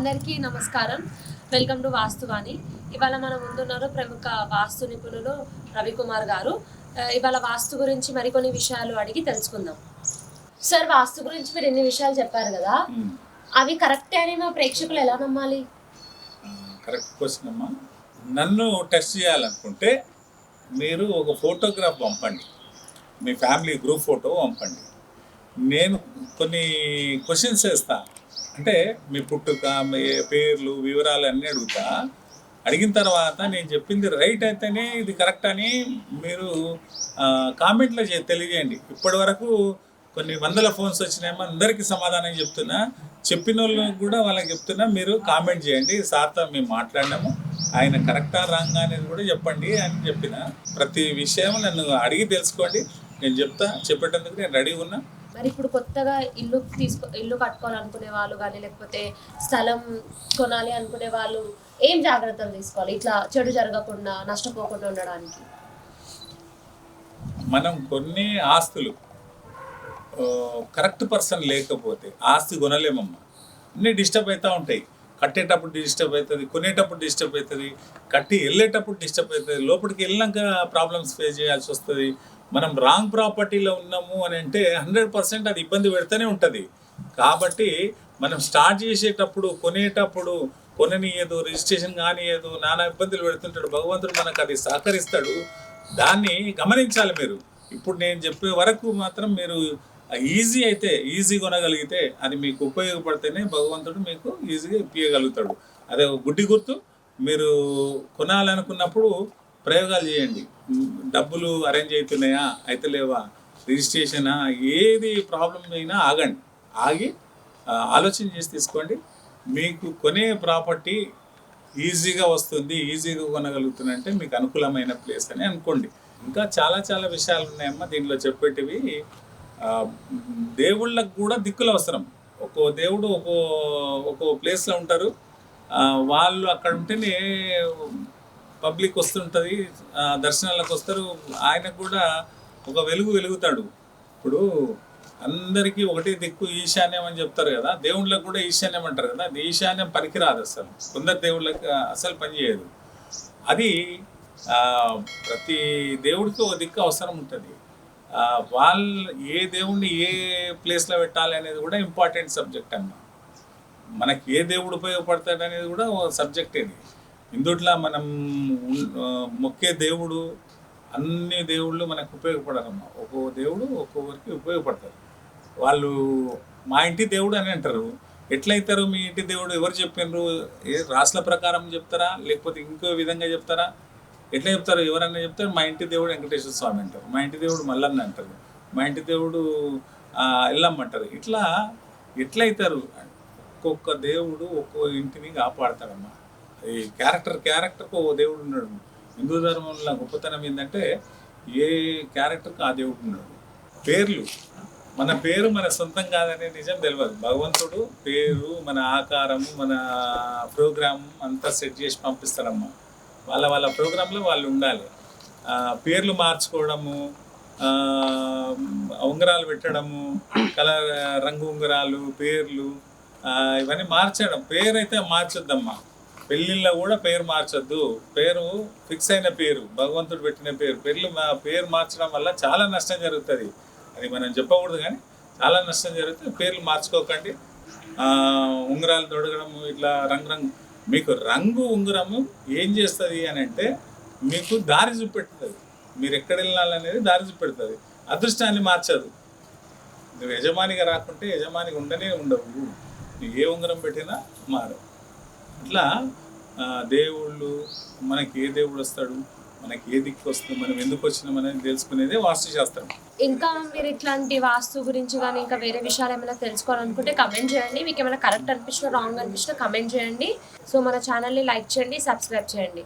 అందరికీ నమస్కారం. Welcome to వాస్తువాణి ఇవాళ మన ముందున్నారు ప్రముఖ వాస్తు నిపుణులు రవికుమార్ గారు. ఇవాళ వాస్తు గురించి మరికొన్ని విషయాలు అడిగి తెలుసుకుందాం. సార్ వాస్తు గురించి మీరు ఎన్ని విషయాలు చెప్పారు కదా. అవి కరెక్టే అని మా ప్రేక్షకులు ఎలా నమ్మాలి? కరెక్ట్ క్వశ్చన్ అమ్మా. నన్ను టెస్ట్ చేయాలనుకుంటే మీరు ఒక ఫోటోగ్రాఫ్ పంపండి. మీ ఫ్యామిలీ గ్రూప్ ఫోటో పంపండి. నేను కొన్ని క్వశ్చన్స్ వేస్తా. అంటే మీ పుట్టుక మీ పేర్లు వివరాలు అన్నీ అడుగుతా. అడిగిన తర్వాత నేను చెప్పింది రైట్ అయితేనే ఇది కరెక్ట్ అని మీరు కామెంట్లో తెలియజేయండి. ఇప్పటి వరకు కొన్ని వందల ఫోన్స్ వచ్చినాయేమో అందరికీ సమాధానం చెప్తున్నా. చెప్పిన వాళ్ళకి కూడా వాళ్ళకి చెప్తున్నా మీరు కామెంట్ చేయండి. సార్తో మేము మాట్లాడినాము. ఆయన కరెక్టా రాంగ్ అనేది కూడా చెప్పండి అని చెప్పిన. ప్రతి విషయం నన్ను అడిగి తెలుసుకోండి. నేను చెప్తా చెప్పేటందుకు నేను రెడీ ఉన్నా. మరి ఇప్పుడు కొత్తగా ఇల్లు తీసుకో ఇల్లు కట్టుకోవాలనుకునే వాళ్ళు కానీ లేకపోతే స్థలం కొనాలి అనుకునే వాళ్ళు ఏం జాగ్రత్తలు తీసుకోవాలి? ఇట్లా చెడు జరగకుండా నష్టపోకుండా ఉండడానికి? మనం కొన్ని ఆస్తులు కరెక్ట్ పర్సన్ లేకపోతే ఆస్తి కొనలేమమ్మా. అన్నీ డిస్టర్బ్ అవుతూ ఉంటాయి. కట్టేటప్పుడు డిస్టర్బ్ అవుతుంది కొనేటప్పుడు డిస్టర్బ్ అవుతుంది కట్టి వెళ్ళేటప్పుడు డిస్టర్బ్ అవుతుంది లోపలికి వెళ్ళాక ప్రాబ్లమ్స్ ఫేస్ చేయాల్సి వస్తుంది. మనం రాంగ్ ప్రాపర్టీలో ఉన్నాము అని అంటే హండ్రెడ్ పర్సెంట్ అది ఇబ్బంది పెడితేనే ఉంటుంది. కాబట్టి మనం స్టార్ట్ చేసేటప్పుడు కొనేటప్పుడు కొననీయదు రిజిస్ట్రేషన్ కానియదు నానా ఇబ్బందులు పెడుతుంటాడు. భగవంతుడు మనకు అది సహకరిస్తాడు. దాన్ని గమనించాలి మీరు. ఇప్పుడు నేను చెప్పే వరకు మాత్రం మీరు ఈజీ అయితే ఈజీ కొనగలిగితే అది మీకు ఉపయోగపడితేనే భగవంతుడు మీకు ఈజీగా ఇప్పించగలుగుతాడు అదే ఒక గుడ్డి గుర్తు. మీరు కొనాలనుకున్నప్పుడు ప్రయోగాలు చేయండి. డబ్బులు అరేంజ్ అవుతున్నాయా? అయితే లేవా? రిజిస్ట్రేషనా? ఏది ప్రాబ్లం అయినా ఆగండి. ఆగి ఆలోచన చేసి తీసుకోండి. మీకు కొనే ప్రాపర్టీ ఈజీగా వస్తుంది ఈజీగా కొనగలుగుతుందంటే మీకు అనుకూలమైన ప్లేస్ అని అనుకోండి. ఇంకా చాలా చాలా విషయాలు ఉన్నాయమ్మా దీనిలో చెప్పేటివి. దేవుళ్ళకు కూడా దిక్కులు అవసరం. ఒక్కో దేవుడు ఒక్కో ఒక్కో ప్లేస్లో ఉంటారు. వాళ్ళు అక్కడ ఉంటేనే పబ్లిక్ వస్తుంటుంది దర్శనాలకు వస్తారు. ఆయనకు కూడా ఒక వెలుగు వెలుగుతాడు. ఇప్పుడు అందరికీ ఒకటే దిక్కు ఈశాన్యం అని చెప్తారు కదా దేవుళ్ళకి కూడా ఈశాన్యం అంటారు కదా అది ఈశాన్యం పనికిరాదు అసలు. కొందరు దేవుళ్ళకి అసలు పనిచేయదు అది ప్రతి దేవుడికి ఒక దిక్కు అవసరం ఉంటుంది. వాళ్ళు వాళ్ళ ఏ దేవుణ్ణి ఏ ప్లేస్లో పెట్టాలి అనేది కూడా ఇంపార్టెంట్ సబ్జెక్ట్ అన్నమాట. మనకి ఏ దేవుడు ఉపయోగపడతాడు అనేది కూడా ఒక సబ్జెక్ట్ ఇది. ఇందుట్లో మనం మొక్కే దేవుడు అన్ని దేవుళ్ళు మనకు ఉపయోగపడరమ్మా ఒక్కో దేవుడు ఒక్కొక్కరికి ఉపయోగపడతారు. వాళ్ళు మా ఇంటి దేవుడు అని అంటారు. ఎట్లయితారు మీ ఇంటి దేవుడు ఎవరు చెప్పిండ్రు ఏ రాసుల ప్రకారం చెప్తారా? లేకపోతే ఇంకో విధంగా చెప్తారా? ఎట్లా చెప్తారు? ఎవరన్నా చెప్తారు మా ఇంటి దేవుడు వెంకటేశ్వర స్వామి అంటారు. మా ఇంటి దేవుడు మల్లన్న అంటారు. మా ఇంటి దేవుడు ఎల్లమ్మంటారు ఎల్లమ్మ అంటారు. ఇట్లా ఎట్లయితారు? ఒక్కొక్క దేవుడు ఒక్కో ఇంటిని కాపాడతాడమ్మా. ఈ క్యారెక్టర్ క్యారెక్టర్కు ఓ దేవుడు ఉన్నాడు. హిందూ ధర్మంలో గొప్పతనం ఏంటంటే ఏ క్యారెక్టర్కి ఆ దేవుడు ఉన్నాడు? పేర్లు. మన పేరు మన సొంతం కాదనే నిజం తెలియదు భగవంతుడు పేరు మన ఆకారము మన ప్రోగ్రామ్ అంతా సెట్ చేసి పంపిస్తారమ్మ వాళ్ళ వాళ్ళ ప్రోగ్రాంలో వాళ్ళు ఉండాలి. పేర్లు మార్చుకోవడము ఆ, ఉంగరాలు పెట్టడము కలర్ రంగు ఉంగరాలు పేర్లు ఇవన్నీ మార్చడం పేరు అయితే మార్చొద్దమ్మా. పెళ్ళిళ్ళలో కూడా పేరు మార్చొద్దు. పేరు ఫిక్స్ అయిన పేరు భగవంతుడు పెట్టిన పేరు. పెళ్ళి మా పేరు మార్చడం వల్ల చాలా నష్టం జరుగుతుంది. అది మనం చెప్పకూడదు కానీ చాలా నష్టం జరుగుతుంది. పేర్లు మార్చుకోకండి. ఉంగరాలు తొడగడము ఇట్లా రంగు రంగు. మీకు రంగు ఉంగరము ఏం చేస్తుంది అని అంటే మీకు దారి చూపెడుతుంది. మీరు ఎక్కడ వెళ్ళాలనేది దారి చూపెడుతుంది. అదృష్టాన్ని మార్చదు. నువ్వు యజమానిగా రాకుంటే యజమానిగా ఉండనే ఉండవు. నువ్వు ఏ ఉంగరం పెట్టినా మారు ఇట్లా దేవుళ్ళు మనకి ఏ దేవుడు వస్తాడు మనకి ఏ దిక్కు వస్తుంది మనం ఎందుకు వచ్చినాం అనేది తెలుసుకునేదే వాస్తుశాస్త్రం ఇంకా మీరు ఇట్లాంటి వాస్తు గురించి కానీ ఇంకా వేరే విషయాలు ఏమైనా తెలుసుకోవాలనుకుంటే కమెంట్ చేయండి. మీకు ఏమైనా కరెక్ట్ అనిపించినా రాంగ్ అనిపించినా కమెంట్ చేయండి. సో మన ఛానల్ని లైక్ చేయండి సబ్స్క్రైబ్ చేయండి.